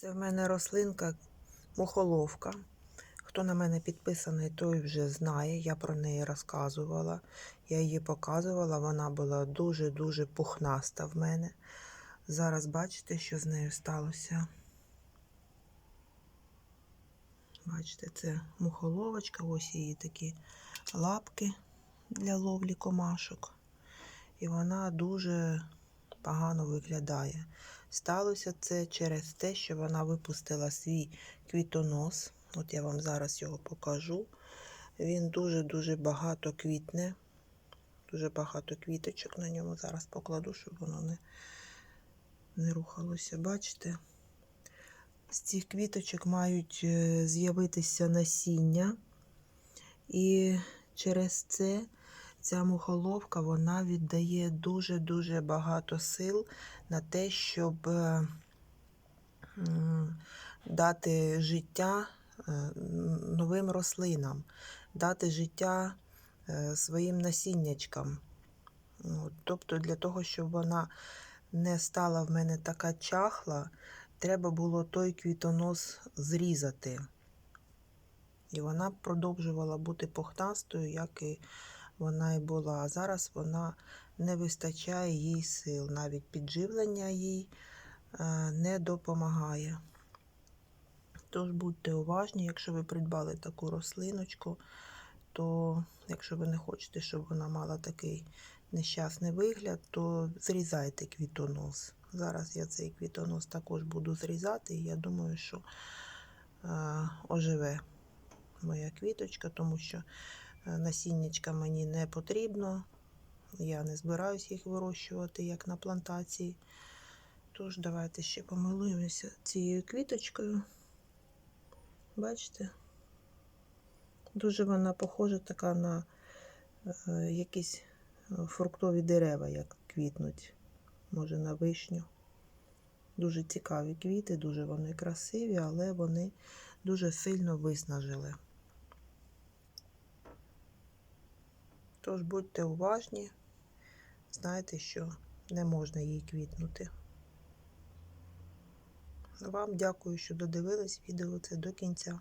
Це в мене рослинка мухоловка. Хто на мене підписаний, той вже знає. Я про неї розказувала. Я її показувала. Вона була дуже-дуже пухнаста в мене. Зараз бачите, що з нею сталося. Бачите, це мухоловочка, ось її такі лапки для ловлі комашок. І вона дуже погано виглядає. Сталося це через те, що вона випустила свій квітонос. От я вам зараз його покажу. Він дуже-дуже багато квітне. Дуже багато квіточок на ньому. Зараз покладу, щоб воно не, не рухалося. Бачите? З цих квіточок мають е, з'явитися насіння. І через це ця мухоловка вона віддає дуже-дуже багато сил на те, щоб е, дати життя е, новим рослинам, дати життя е, своїм насіннячкам. Тобто для того, щоб вона не стала в мене така чахла, треба було той квітонос зрізати. І вона продовжувала бути пухнастою, як і вона і була. А зараз вона не вистачає їй сил. Навіть підживлення їй е, не допомагає. Тож будьте уважні, якщо ви придбали таку рослиночку, то якщо ви не хочете, щоб вона мала такий нещасний вигляд, то зрізайте квітонос. Зараз я цей квітонос також буду зрізати, і я думаю, що е, оживе моя квіточка, тому що насіннячка мені не потрібно. Я не збираюсь їх вирощувати, як на плантації. Тож, давайте ще помилуємося цією квіточкою. Бачите? Дуже вона похожа така на е, якісь фруктові дерева, як квітнуть. Може, на вишню. Дуже цікаві квіти, дуже вони красиві, але вони дуже сильно виснажили. Тож будьте уважні, знайте, що не можна їй квітнути. Вам дякую, що додивились відео це до кінця.